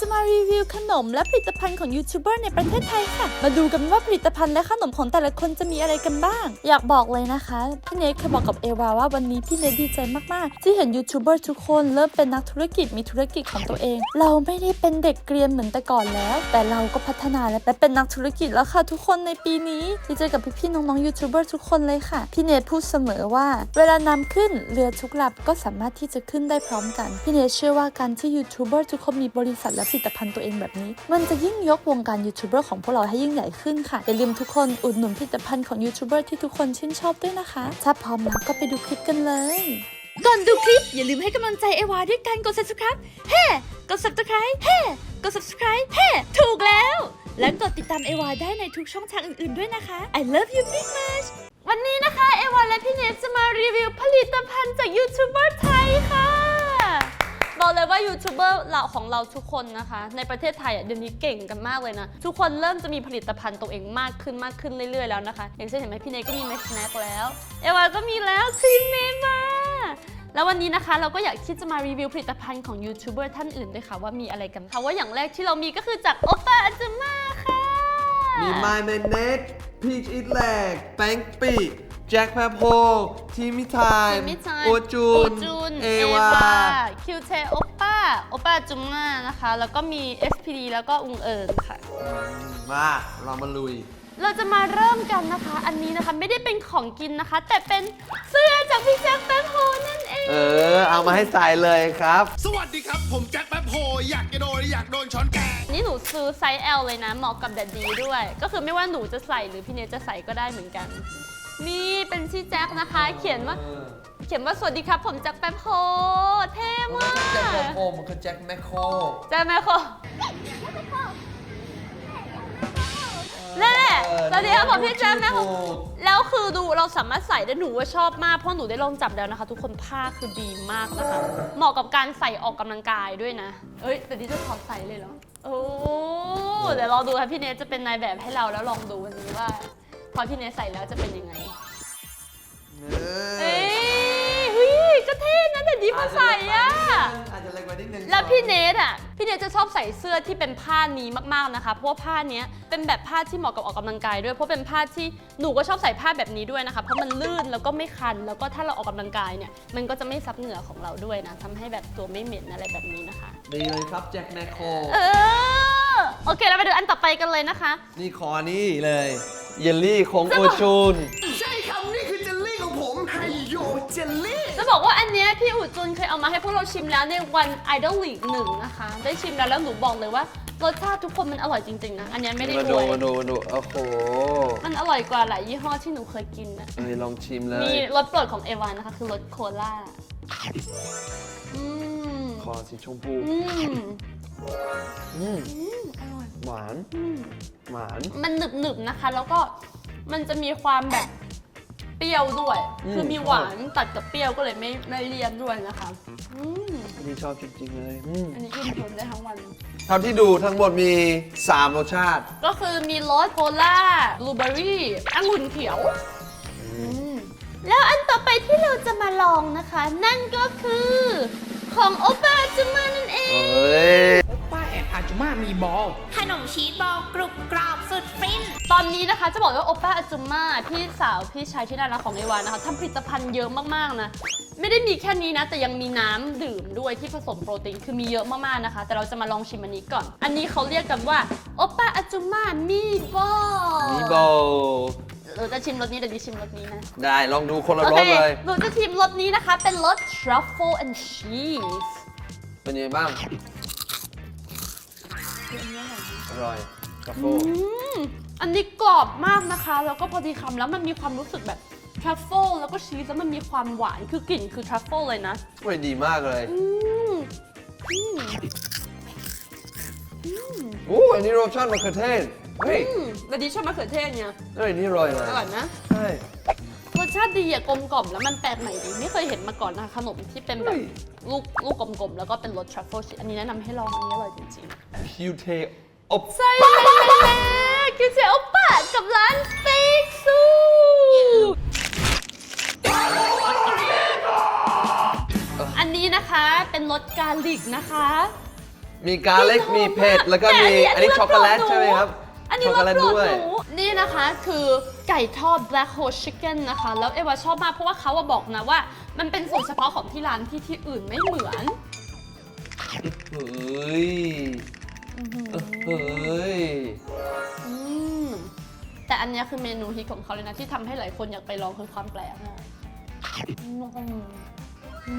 จะมารีวิวขนมและผลิตภัณฑ์ของยูทูบเบอร์ในประเทศไทยค่ะ มาดูกันว่าผลิตภัณฑ์และขนมของแต่ละคนจะมีอะไรกันบ้าง อยากบอกเลยนะคะ พี่เนทเคยบอกกับเอวาว่าวันนี้พี่เนทดีใจมากๆ ที่เห็นยูทูบเบอร์ทุกคนเริ่มเป็นนักธุรกิจมีธุรกิจของตัวเอง เราไม่ได้เป็นเด็กเกรียนเหมือนแต่ก่อนแล้ว แต่เราก็พัฒนาและเป็นนักธุรกิจแล้วค่ะทุกคนในปีนี้ดีใจกับพี่ๆน้องๆยูทูบเบอร์ทุกคนเลยค่ะ พี่เนทพูดเสมอว่า เวลานำขึ้นเรือทุกลำก็สามารถที่จะขึ้นได้พร้อมกัน พี่เนทเชื่อว่าการที่ยูทูบเบอร์ทุกคนมีบริษัทและผลิตภัณฑ์ตัวเองแบบนี้ มันจะยิ่งยกวงการยูทูบเบอร์ของพวกเราให้ยิ่งใหญ่ขึ้นค่ะ อย่าลืมทุกคนอุดหนุนผลิตภัณฑ์ของยูทูบเบอร์ที่ทุกคนชื่นชอบด้วยนะคะ ถ้าพร้อมแล้วก็ไปดูคลิปกันเลย ก่อนดูคลิป อย่าลืมให้กำลังใจเอวาด้วยการกด subscribe เฮ้ กด subscribe เฮ้ กด subscribe เฮ้ ถูกแล้ว และกดติดตามเอวาได้ในทุกช่องทางอื่นๆด้วยนะคะ I love you big much วันนี้นะคะ เอวาและพี่เนทจะมารีวิวผลิตภัณฑ์จากยูทูบเบอร์ไทยค่ะ บอกเลยว่ายูทูบเบอร์เราของเราทุกคนนะคะ ในประเทศไทยอะเดี๋ยวนี้เก่งกันมากเลยนะ ทุกคนเริ่มจะมีผลิตภัณฑ์ตัวเองมากขึ้นมากขึ้นเรื่อยๆแล้วนะคะ อย่างเช่นเห็นไหมพี่เนยก็มีแม็กซ์แน็คแล้ว เอวาก็มีแล้วครีมเนมาแล้ววันนี้นะคะเราก็อยากที่จะมารีวิวผลิตภัณฑ์ของยูทูบเบอร์ท่านอื่นด้วยค่ะว่ามีอะไรกันค่ะว่าอย่างแรกที่เรามีก็คือจากโอปาอาจมาค่ะ มีไมเมนเนตพีชอิทแลกแป้งปี แจ็คแพโพทีมิทายทีมิทายโอจูนจูนเอวา คิวเทโอป้า โอป้าจุมมานะคะ แล้วก็มี SPD แล้วก็อุงเอิญค่ะ มาเรามาลุย เราจะมาเริ่มกันนะคะ อันนี้นะคะไม่ได้เป็นของกินนะคะ แต่เป็นเสื้อจากพี่แจ็คแป๊บโฮนั่นเอง เออ เอามาให้ใส่เลยครับ สวัสดีครับ ผมแจ็คแป๊บโฮอยากจะโดนอยากโดนช้อนแกงนี่หนูซื้อไซส์ L เลยนะ เหมาะกับแดดดีด้วย ก็คือไม่ว่าหนูจะใส่หรือพี่เนทจะใส่ก็ได้เหมือนกัน นี่เป็นชื่อแจ็คนะคะ เขียนว่า เขียนว่าสวัสดีครับ ผมแจ็คแป๊บโฮเท่มากแจ็คแพโพมันคือแจ็คแมคโครแจ็คแม่โคนั่นแหละสวัสดีครับผมพี่แจ็คแม่โคแล้วคือดูเราสามารถใส่ได้หนูว่าชอบมากเพราะหนูได้ลองจับแล้วนะคะ ทุกคนผ้าคือดีมากนะคะ เหมาะกับการใส่ออกกำลังกายด้วยนะ เอ้ยแต่นี่จะถอดใส่เลยเหรอโอ้เดี๋ยวรอดูค่ะพี่เนทจะเป็นนายแบบให้เราแล้วลองดูวันนี้ว่า พอพี่เนทใส่แล้วจะเป็นยังไงเอเอ้อยเฮ้ยก็เท่นะแต่ดีมาใส่อะอาจจะเล็กไปนิดนึงแล้วพี่เนทอะพี่เนทจะชอบใส่เสื้อที่เป็นผ้านี้มากๆนะคะ เพราะว่าผ้าเนี้ยเป็นแบบผ้าที่เหมาะกับออกกำลังกายด้วย เพราะเป็นผ้าที่หนูก็ชอบใส่ผ้าแบบนี้ด้วยนะคะ เพราะมันลื่นแล้วก็ไม่คัน แล้วก็ถ้าเราออกกำลังกายเนี่ย มันก็จะไม่ซับเหงื่อของเราด้วยนะทำให้แบบตัวไม่เหม็นอะไรแบบนี้นะคะ ดีเลยครับแจ็คแมคโครเออ โอเค เราไปดูอันต่อไปกันเลยนะคะ นี่คอนี่เลย เยลลี่ของโอจูน ใช่ครับนี่คือเจลลี่ของผมไฮโยเจลลี่ จะบอกว่าอันเนี้ยพี่อุจุนเคยเอามาให้พวกเราชิมแล้วในวัน Idol League หนึ่งนะคะ ได้ชิมแล้วแล้วหนูบอกเลยว่ารสชาติทุกคนมันอร่อยจริงๆนะ อันเนี้ยไม่ได้มาอดูวยมาดูมาดูโอ้โหมันอร่อยกว่าหลายยี่ห้อที่หนูเคยกินนะเอ้ยลองชิมเลยมีรสโปรดของเอวานนะคะ คือรสโคลาอืมคอสีชมพูอืมอืมอร่อย หวานอืมหวาน มันหนึบหนึบๆนะคะ แล้วก็มันจะมีความแบบเปรี้ยวด้วย อืม คือมีหวานตัดกับเปรี้ยวก็เลยไม่ไม่เลี่ยนด้วยนะคะอืมอันนี้ชอบจริงๆเลยอืมอันนี้อิ่มทนได้ทั้งวัน เท่าที่ดูทั้งหมดมี 3 รสชาติ ก็คือมีรสโคลาบลูเบอร์รี่องุ่นเขียวแล้วอันต่อไปที่เราจะมาลองนะคะ นั่นก็คือของโอปาจูมานั่นเอง เฮ้ยป้าแอนอาจุ มามีบอล ขนมชีสบอลกรุบกรอบสุดฟิน ตอนนี้นะคะจะบอกว่าโอป้าอาจุม่าพี่สาวพี่ชายที่น่ารักของเอวานะคะทำผลิตภัณฑ์เยอะมากๆนะ ไม่ได้มีแค่นี้นะ แต่ยังมีน้ำดื่มด้วยที่ผสมโปรตีนคือมีเยอะมากๆนะคะ แต่เราจะมาลองชิมอันนี้ก่อน อันนี้เขาเรียกกันว่าโอป้าอาจุม่ามีบอลมีโบเราจะชิมรสนี้เดี๋ยวดิชิมรสนี้นะ ได้ลองดูคนละโอรเคสเลยหนูจะชิมรสนี้นะคะ เป็นรส truffle and cheese เป็นยังไงบ้าง อร่อยกาโฟอืมอันนี้กรอบมากนะคะ แล้วก็พอดีคำแล้วมันมีความรู้สึกแบบทรัฟเฟิลแล้วก็ชีสแล้วมันมีความหวานคือกลิ่นคือทรัฟเฟิลเลยนะเฮ้ยดีมากเลยอืมอืมอู้อันนี้รสชาติมะเขือเทศเฮ้ยอืมแต่ดิชอบมะเขือเทศเนี่ยเฮ้ยนี่อร่อยเลยอร่อยนะ ใช่รส ชาติดีอะกลมกล่อมแล้วมันแปลกใหม่ดีไม่เคยเห็นมาก่อนนะคะขนมที่เป็นแบบลูกลูกกลมๆแล้วก็เป็นรสทรัฟเฟิลชีสอันนี้แนะนำให้ลองอันนี้อร่อยจริงๆคิวเทอบใช่เลยกินเสียโอปะกับร้านสเต็กซูอันนี้นะคะเป็นรสกาลิกนะคะ มีกาเล็กกลิ่นหอมมีเผ็ดแล้วก็แต่มีอัอันนนี้นี้ช็อกโกแลตอันนี้ใช่ไหมครับ อันนี้ช็อกโกแลตรับรองด้วยหนูนี่นะคะคือไก่ทอด black hole chicken นะคะ แล้วเอวาชอบมากเพราะว่าเขาอะบอกนะว่า มันเป็นสูตรเฉพาะของที่ร้านที่ที่อื่นไม่เหมือนเฮ้ยเฮ้ยอืมแต่อันเนี้ยคือเมนูฮิตของเขาเลยนะ ที่ทำให้หลายคนอยากไปลองคือความแปลกนะอืมอื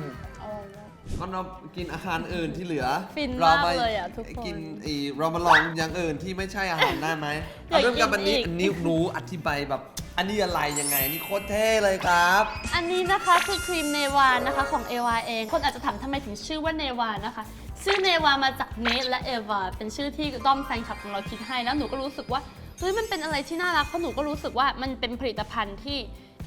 มอร่อยมาก ก็เรากินอาหารอื่นที่เหลือฟินเรามากเลยอะทุกคน กินอีเรามาลองอย่างอื่นที่ไม่ใช่อาหารได้ไหมอยากเอาเริ่มกับกินอันนี้อีกอันนี้หนูอธิบายแบบ อันนี้อะไรยังไงอันนี้โคตรเท่เลยครับ อันนี้นะคะคือครีมเนวานะคะของเอวาเอง คนอาจจะถามทำไมถึงชื่อว่าเนวานะคะ ชื่อเนวามาจากเนทและเอวาเป็นชื่อที่ด้อมแฟนคลับของเราคิดให้แล้วหนูก็รู้สึกว่าเฮ้ยมันเป็นอะไรที่น่ารักเพราะหนูก็รู้สึกว่ามันเป็นผลิตภัณฑ์ที่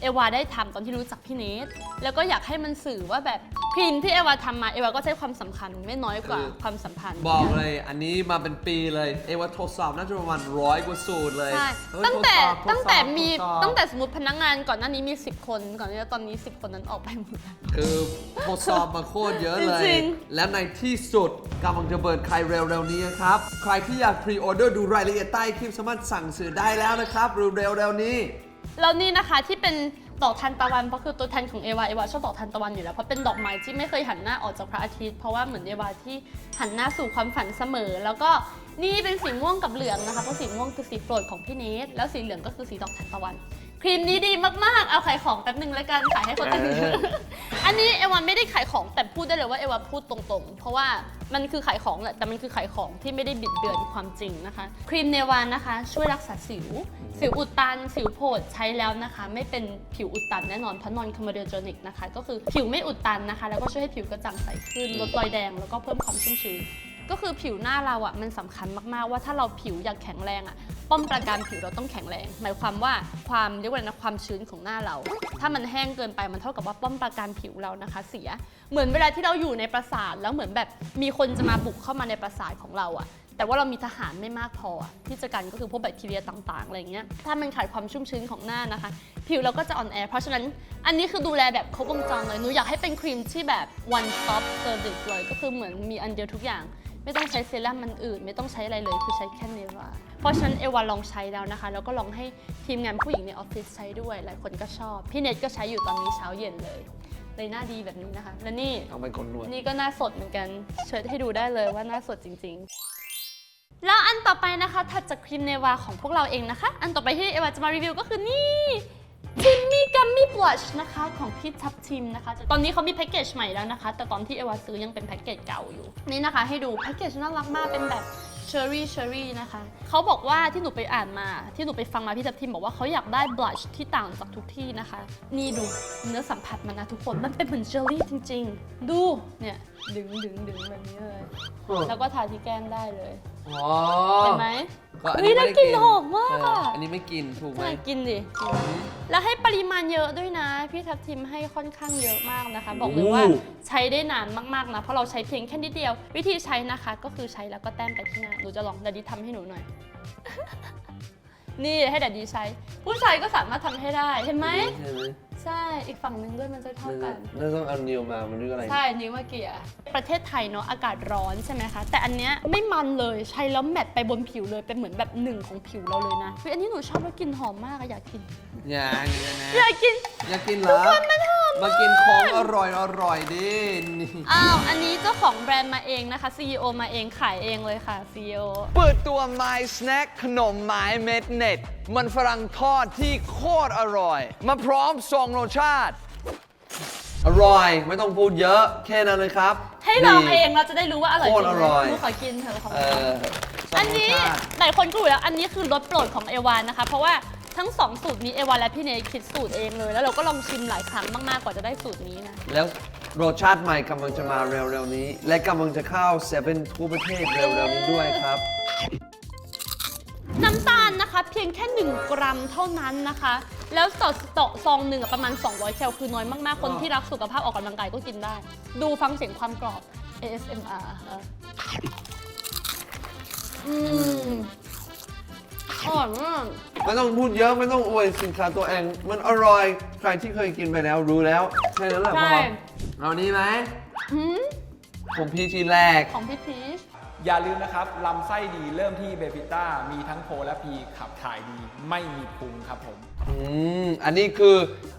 เอวาได้ทำตอนที่รู้จักพี่เนทแล้วก็อยากให้มันสื่อว่าแบบครีมที่เอวาทำมาเอวาก็ใช้ความสำคัญไม่น้อยกว่าคือความสัมพันธ์ บอกเลยอันนี้มาเป็นปีเลย เอว่าทดสอบน่าจะประมาณร้อยกว่าสูตรเลยใช่เฮ้ยตั้งแต่ทดสอบตั้งแต่ทดสอบมีทดสอบตั้งแต่สมมติพนักงานก่อนหน้านี้มี 10 คน ก่อนที่จะตอนนี้ 10 คนนั้นออกไปหมดแล้วคือทดสอบมาโคตรเยอะเลยจริงแล้วในที่สุดกำลังจะเปิดใครเร็วๆนี้ครับ ใครที่อยากพรีออเดอร์ดูรายละเอียดใต้คลิปสามารถสั่งซื้อได้แล้วนะครับเร็วๆนี้ แล้วนี่นะคะที่เป็นดอกทานตะวันเพราะคือตัวแทนของเอวาเอวาชอบดอกทานตะวันอยู่แล้วเพราะเป็นดอกไม้ที่ไม่เคยหันหน้าออกจากพระอาทิตย์เพราะว่าเหมือนเอวาที่หันหน้าสู่ความฝันเสมอ แล้วก็นี่เป็นสีม่วงกับเหลืองนะคะเพราะสีม่วงคือสีโปรดของพี่เนทแล้วสีเหลืองก็คือสีดอกทานตะวัน ครีมนี้ดีมากๆ เอาขายของแป๊บนึงแล้วกัน ขายให้คนอื่น เออ อันนี้เอวาไม่ได้ขายของแต่พูดได้เลยว่าเอวาพูดตรงๆ เพราะว่ามันคือขายของแหละ แต่มันคือขายของที่ไม่ได้บิดเบือนความจริงนะคะ ครีมเนวานนะคะ ช่วยรักษาสิว สิวอุดตัน สิวโผดใช้แล้วนะคะ ไม่เป็นผิวอุดตันแน่นอนเพราะนอนคอมเดอร์จนิกนะคะ ก็คือผิวไม่อุดตันนะคะ แล้วก็ช่วยให้ผิวกระจ่างใสขึ้น ลดรอยแดง แล้วก็เพิ่มความชุ่มชื้น ก็คือผิวหน้าเราอะมันสำคัญมากๆว่าถ้าเราผิวอยากแข็งแรงอะป้อมปราการผิวเราต้องแข็งแรง หมายความว่าความเรียกว่าอะไรนะความชื้นของหน้าเรา ถ้ามันแห้งเกินไปมันเท่ากับว่าป้อมปราการผิวเรานะคะ เสียเหมือนเวลาที่เราอยู่ในปราสาทแล้วเหมือนแบบมีคนจะมาบุกเข้ามาในปราสาทของเราอะแต่ว่าเรามีทหารไม่มากพอที่จะกันก็คือพวกแบคทีเรียต่างๆอะไรเงี้ยถ้ามันขาดความชุ่มชื้นของหน้านะคะ ผิวเราก็จะอ่อนแอ เพราะฉะนั้นอันนี้คือดูแลแบบครบวงจรเลยหนูอยากให้เป็นครีมที่แบบ one stop service เลยก็คือเหมือนมีอันเดียวทุกอย่าง ไม่ต้องใช้เซรั่มมันอื่น ไม่ต้องใช้อะไรเลยคือใช้แค่เนวาเพราะฉะนั้นเอวาลองใช้แล้วนะคะ แล้วก็ลองให้ทีมงานผู้หญิงในออฟฟิศใช้ด้วย หลายคนก็ชอบ พี่เน็ตก็ใช้อยู่ตอนนี้เช้าเย็นเลย เลยหน้าดีแบบนี้นะคะ และนี่เอาไปคนนวดนี่ก็หน้าสดเหมือนกันเชิญให้ดูได้เลยว่าหน้าสดจริง ๆ แล้วอันต่อไปนะคะถัดจากครีมเนวาของพวกเราเองนะคะ อันต่อไปที่เอวาจะมารีวิวก็คือนี่ ทิมมี่กัมมี่บลัชนะคะของพี่ทับทิมนะคะ ตอนนี้เขามีแพ็กเกจใหม่แล้วนะคะ แต่ตอนที่เอวาซื้อยังเป็นแพ็กเกจเก่าอยู่ นี่นะคะให้ดูแพ็กเกจน่ารักมากเป็นแบบเชอร์รี่เชอร์รี่นะคะเขาบอกว่าที่หนูไปอ่านมาที่หนูไปฟังมาพี่ทับทิมบอกว่าเขาอยากได้บลัชที่ต่างจากทุกที่นะคะ นี่ดูเนื้อสัมผัสมันนะทุกคนมันเป็นเหมือนเจลลี่จริง ๆ ดูเนี่ยดึงดึงดึงแบบนี้เลย แล้วก็ทาที่แก้มได้เลยอ๋อเห็นไหม ก็อันเฮ้ยนี้แล้วไม่ได้กลิ่นหอมมากเออะออันนี้ไม่กินถูกไหม ใช่กินดิ แล้วให้ปริมาณเยอะด้วยนะ พี่ทับทิมให้ค่อนข้างเยอะมากนะคะ บอกเลยว่าใช้ได้นานมากๆนะ เพราะเราใช้เพียงแค่นิดเดียว วิธีใช้นะคะ ก็คือใช้แล้วก็แต้มไปที่หน้าหนูจะลองดัดดี้ทำให้หนูหน่อย นี่ให้ดัดดี้ใช้ ผู้ชายก็สามารถทำให้ได้เห็นไหม ใช่ไหมใช่ อีกฝั่งหนึงด้วยมันจะเท่ากัน น่าต้องเอานิวมา มันเรียกอะไร ใช่ นิ้วมาเกียร์ประเทศไทยเนาะอากาศร้อนใช่ไหมคะ แต่อันเนี้ยไม่มันเลยใช้แล้วแมทไปบนผิวเลย เป็นเหมือนแบบหนึ่งของผิวเราเลยนะเฮ้ยอันนี้หนูชอบแล้วกลิ่นหอมมากอะอยากกิน อย่างนี้นะอยากกิน อยากกินเหรอมา กินของอร่อยอร่อยดินี่อ้าว อันนี้เจ้าของแบรนด์มาเองนะคะ CEO มาเองขายเองเลยค่ะ CEO เปิดตัว My Snack ขนมไม้เม็ดเน็ต มันฝรั่งทอดที่โคตรอร่อย มาพร้อมสองรสชาติ อร่อยไม่ต้องพูดเยอะ แค่นั้นเลยครับให้ลองนี่เองเราจะได้รู้ว่าอร่อยจโคริตงรไหมอร่อยหนูขอกินเถอะของเออสงอันนี้รสชาติหลายคนก็รู้แล้ว อันนี้คือรสโปรดของเอวานนะคะ เพราะว่า ทั้งสองสูตรนี้เอวานและพี่เนยคิดสูตรเองเลย แล้วเราก็ลองชิมหลายครั้งมากๆกว่าจะได้สูตรนี้นะ แล้วรสชาติใหม่กำลังจะมาเร็วๆนี้ และกำลังจะเข้าเซเว่นทั่วประเทศเร็วๆนี้ด้วยครับ น้ำตาลนะคะ เพียงแค่ 1 กรัมเท่านั้นนะคะ แล้วต่อต่อซองหนึ่งอะประมาณ 200แคลคือน้อยมากๆ คนที่รักสุขภาพออกกำลังกายก็กินได้ ดูฟังเสียงความกรอบ ASMR ค่ะอืม อร่อยมากไม่ต้องพูดเยอะไม่ต้องอวยสินค้าตัวเอง มันอร่อยใครที่เคยกินไปแล้วรู้แล้วแค่นั้นแหละใช่พอเอานี้ไหมหืมของพี่ที่แรกของพี่พีช อย่าลืมนะครับลำไส้ดีเริ่มที่เบบิต้ามีทั้งโพและพีขับถ่ายดีไม่มีพุงครับผม อืม อันนี้คือ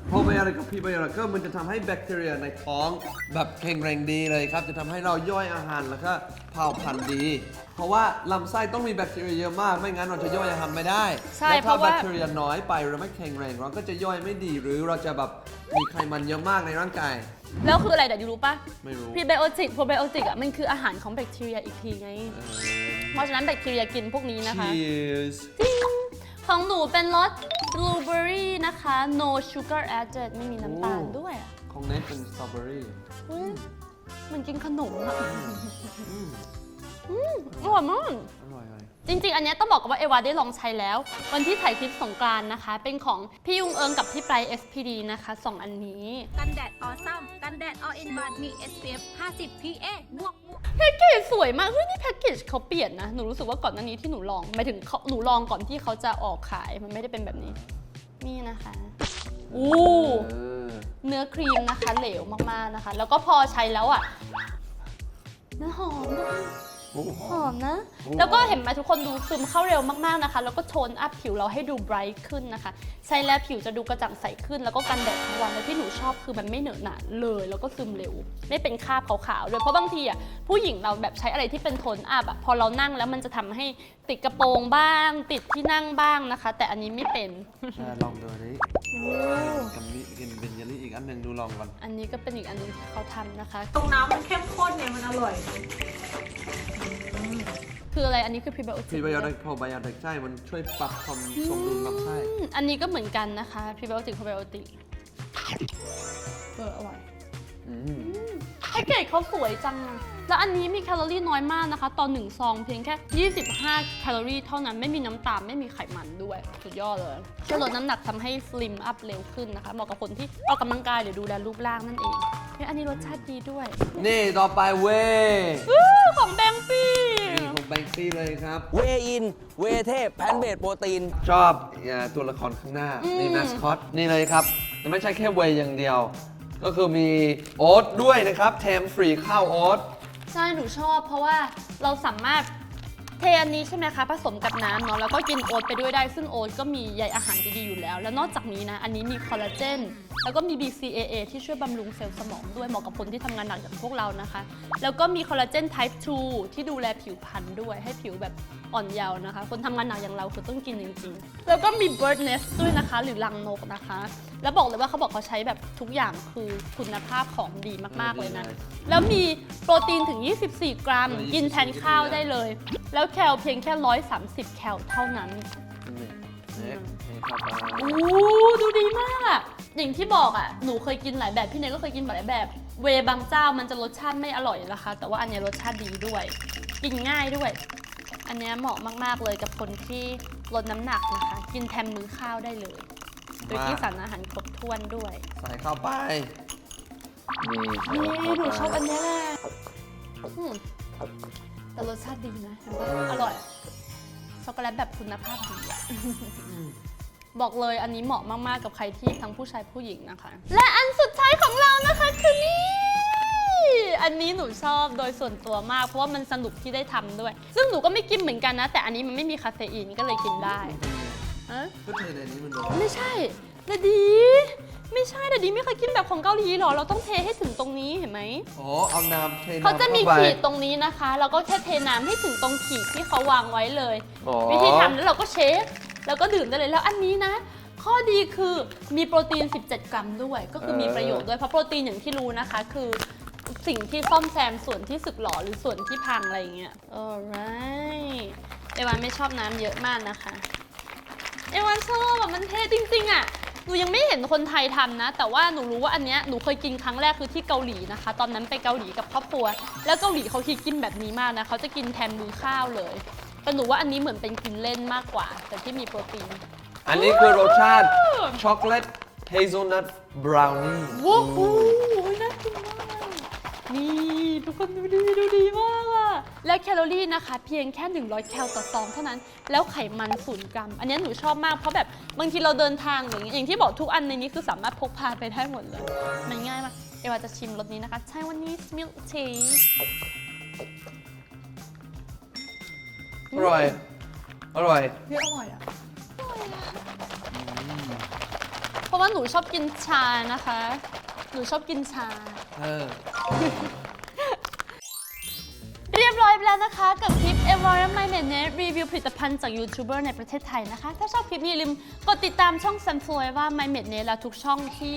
โปรไบโอติกกับพรีไบโอติกก็มันจะทำให้แบคทีเรียในท้องแบบแข็งแรงดีเลยครับ จะทำให้เราย่อยอาหารแล้วก็เผาผลาญดี เพราะว่าลำไส้ต้องมีแบคทีเรียเยอะมาก ไม่งั้นเราจะย่อยอาหารไม่ได้ใช่และเพถ้าราะแบว่า คทีเรียน้อยไปหรือไม่แข็งแรงเราก็จะย่อยไม่ดีหรือเราจะแบบมีไขมันเยอะมากในร่างกาย แล้วคืออะไรเดี๋ยวยูรู้ปะไม่รู้พรีไบโอติกโปรไบโอติกอะมันคืออาหารของแบคทีเรียอีกทีไง เพราะฉะนั้นแบคทีเรียกินพวกนี้นะคะ Cheers ของหนูเป็นรสบลูเบอรี่นะคะ no sugar added ไม่มีน้ำตาลโอ้ด้วยอะของเนทเป็นสตรอเบอรี่อืมมันกินขนมอะอืมอร่อยมาก อร่อยเลย จริงๆ อันเนี้ยต้องบอกกันว่าเอวาได้ลองใช้แล้ว วันที่ถ่ายคลิปสงกรานต์นะคะ เป็นของพี่ยุงเอิงกับพี่ไพร SPD นะคะสองอันนี้ กันแดดออซัมกันแดดอออินวันมี SPF 50 PA บวกบวกแพ็กเกจสวยมากเฮ้ยนี่แพ็กเกจเขาเปลี่ยนนะ หนูรู้สึกว่าก่อนหน้านี้ที่หนูลองหมายถึงเขาหนูลองก่อนที่เขาจะออกขายมันไม่ได้เป็นแบบนี้ นี่นะคะ อู้เออเนื้อครีมนะคะเหลวมากๆนะคะ แล้วก็พอใช้แล้วอะเนื้อหอมมากโอ้โหหอมนะ แล้วก็เห็นไหมทุกคนดูซึมเข้าเร็วมากๆนะคะ แล้วก็โทนอัพผิวเราให้ดูไบรท์ขึ้นนะคะ ใช้แล้วผิวจะดูกระจ่างใสขึ้น แล้วก็กันแดดทั้งวันและที่หนูชอบคือมันไม่เหนอะหนะเลย แล้วก็ซึมเร็ว ไม่เป็นคราบขาวๆด้วยเพราะบางทีอะผู้หญิงเราแบบใช้อะไรที่เป็นโทนอัพอะพอเรานั่งแล้วมันจะทำให้ติดกระโปรงบ้าง ติดที่นั่งบ้างนะคะ แต่อันนี้ไม่เป็นอะลองดูอันนี้กับมีกินเป็นเยลลี่อีกอันหนึ่งดูลองก่อนอันนี้ก็เป็นอีกอันหนึงที่เขาทำนะคะ ตรงน้ำมันเข้มข้นเนี่ยมันอร่อยคืออะไรอันนี้คือพรีไบโอพรีติกไบโอติกโปรไบโอติกใช่ มันช่วยปรับความสมดุลลำไส้อันนี้ก็เหมือนกันนะคะพรีไบโอติกพรีไบโอติกเอออร่อยอืมแพ็กเกจเขาสวยจังอะแล้วอันนี้มีแคลอรี่น้อยมากนะคะตอนหนึ่งซองเพียงแค่ 25 แคลอรี่เท่านั้นไม่มีน้ำตาลไม่มีไขมันด้วย สุดยอดเลยช่วยลดน้ำหนักทำให้สลิมอัพเร็วขึ้นนะคะ เหมาะกับคนที่ออกกำลังกายหรือดูแลรูปร่างนั่นเองเฮ้ยอันนี้รสชาติดีด้วย นี่ต่อไปเวอู้ของแบงปี้นี่ของ แบงซี่เลยครับ เวอิน เวเทพแพนเบดโปรตีน ชอบอ่าตัวละครข้างหน้านี่มาสคอต นี่เลยครับแต่ไม่ใช่แค่เวย์อย่างเดียว ก็คือมีโอ๊ตด้วยนะครับ แถมฟรีข้าวโอ๊ต ใช่หนูชอบเพราะว่าเราสามารถ เทอันนี้ใช่ไหมคะ ผสมกับน้ำเนาะแล้วก็กินโอ๊ตไปด้วยได้ ซึ่งโอ๊ตก็มีใยอาหารดีๆอยู่แล้ว แล้วนอกจากนี้นะ อันนี้มีคอลลาเจน แล้วก็มี BCAA ที่ช่วยบำรุงเซลล์สมองด้วยเหมาะกับคนที่ทำงานหนักอย่างพวกเรานะคะ แล้วก็มีคอลลาเจน type 2 ที่ดูแลผิวพรรณด้วยให้ผิวแบบอ่อนเยาว์นะคะ คนทำงานหนักอย่างเราคือต้องกินจริงๆ แล้วก็มี bird nest ด้วยนะคะ หรือรังนกนะคะ แล้วบอกเลยว่าเขาบอกเขาใช้แบบทุกอย่างคือคุณภาพของดีมากๆเลยนะ แล้วมีโปรตีนถึง 24 กรัมเออกินแทนข้าวได้เลย แล้วแคลเพียงแค่ 130 แคลเท่านั้น นี่นี่นี่ครับอ่าอู้ดูดีมากอะอย่างที่บอกอะหนูเคยกินหลายแบบ พี่เนยก็เคยกินหลายแบบ เวย์บางเจ้ามันจะรสชาติไม่อร่อยนะคะ แต่ว่าอันเนี้ยรสชาติดีด้วย กินง่ายด้วย อันเนี้ยเหมาะมากๆเลยกับคนที่ลดน้ำหนักนะคะ กินแทนมื้อข้าวได้เลย โดยที่สารอาหารครบถ้วนด้วย ใส่เข้าไป นี่ใส่นี่เข้าไปหนูชอบอันเนี้ยแหละอืม แต่รสชาติดีนะอร่อย ช็อกโกแลตแบบคุณภาพดีอะ บอกเลยอันนี้เหมาะมาก ๆ กับใครที่ทั้งผู้ชายผู้หญิงนะคะ และอันสุดท้ายของเรานะคะคือนี่ อันนี้หนูชอบโดยส่วนตัวมาก เพราะว่ามันสนุกที่ได้ทำด้วย ซึ่งหนูก็ไม่กินเหมือนกันนะ แต่อันนี้มันไม่มีคาเฟอีนก็เลยกินได้เอ๊ะก็เทในนี้มันเลยไม่ใช่ ดดี ไม่ใช่ดดีไม่เคยกินแบบของเกาหลีหรอ เราต้องเทให้ถึงตรงนี้เห็นไหม อ๋อ เอาน้ำเทน้ำเขาจะมีข้าไปขีดตรงนี้นะคะแล้วก็แค่เทน้ำให้ถึงตรงขีดที่เขาวางไว้เลย อ๋อวิธีทำแล้วเราก็เช็คแล้วก็ดื่มได้เลยแล้วอันนี้นะ ข้อดีคือมีโปรตีน 17 กรัมด้วย ก็คือมีประโยชน์ด้วยเพราะโปรตีนอย่างที่รู้นะคะ คือสิ่งที่ซ่อมแซมส่วนที่สึกหรอหรือส่วนที่พังอะไรอย่างเงี้ย alright เอวานไม่ชอบน้ำเยอะมากนะคะ เอวานชอบแบบมันเท่จริงๆอะ หนูยังไม่เห็นคนไทยทำนะ แต่ว่าหนูรู้ว่าอันเนี้ยหนูเคยกินครั้งแรกคือที่เกาหลีนะคะ ตอนนั้นไปเกาหลีกับครอบครัว แล้วเกาหลีเขาคิดกินแบบนี้มากนะเขาจะกินแทนมือข้าวเลยแต่หนูว่าอันนี้เหมือนเป็นกินเล่นมากกว่า แต่ที่มีโปรตีน อันนี้คือรสชาติช็อกโกแลตเฮเซลนัทบราวนี่ว้าวน่ากินมาก นี่ ทุกคนดูดีดูดีมากอะ และแคลอรี่นะคะ เพียงแค่ 100 แคลต่อซองเท่านั้น แล้วไขมันศูนย์กรัม อันนี้หนูชอบมากเพราะแบบบางทีเราเดินทางอย่างเงี้ยอย่างที่บอกทุกอันในนี้คือสามารถพกพาไปได้หมดเลย มันง่ายมาก เอวาจะชิมรสนี้นะคะ Taiwanese milk tea อร่อย อร่อยเฮ้ยอร่อยอะเพราะว่าหนูชอบกินชานะคะ หนูชอบกินชา เออ แล้วนะคะกับคลิป e v o r My m a n e t รีวิวผลิตภัณฑ์จากยูทูบเบอร์ในประเทศไทยนะคะ ถ้าชอบคลิปนี้อย่าลืมกดติดตามช่อง Sunflower ว่า My m a n e t และทุกช่องที่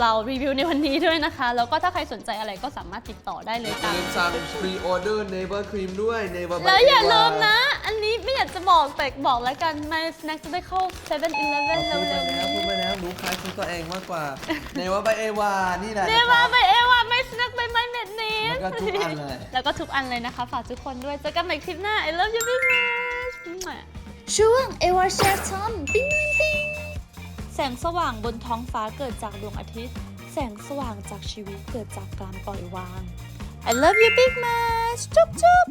เรารีวิวในวันนี้ด้วยนะคะ แล้วก็ถ้าใครสนใจอะไรก็สามารถติดต่อได้เลยอย่าตาม ลืมสั่ง pre order neighbor cream ด้วย neighbor by แล้วอย่า Eva ลืมนะ อันนี้ไม่อยากจะบอกแต่บอกแล้วกัน My Snack จะได้เข้า 7-Eleven พูดไปเร็วๆแล้วนี้พูดไปแล้วรู้คล้ายคุณตัวเองมากกว่า neighbor by Eva นี่แหละเนนะคว่ารับไปเอว่า My Snack ไป My m a n e t แล้วก็ทุกอันเลย แล้วก็ทุกอันเลยนะคะ ฝากทุกคนด้วยเจอกันใหม่คลิปหน้า I love you very much ช่วงเอวาแชร์ทอมปิ้งปิ้งแสงสว่างบนท้องฟ้าเกิดจากดวงอาทิตย์ แสงสว่างจากชีวิตเกิดจากการปล่อยวาง I love you big much จุ๊บจุ๊บ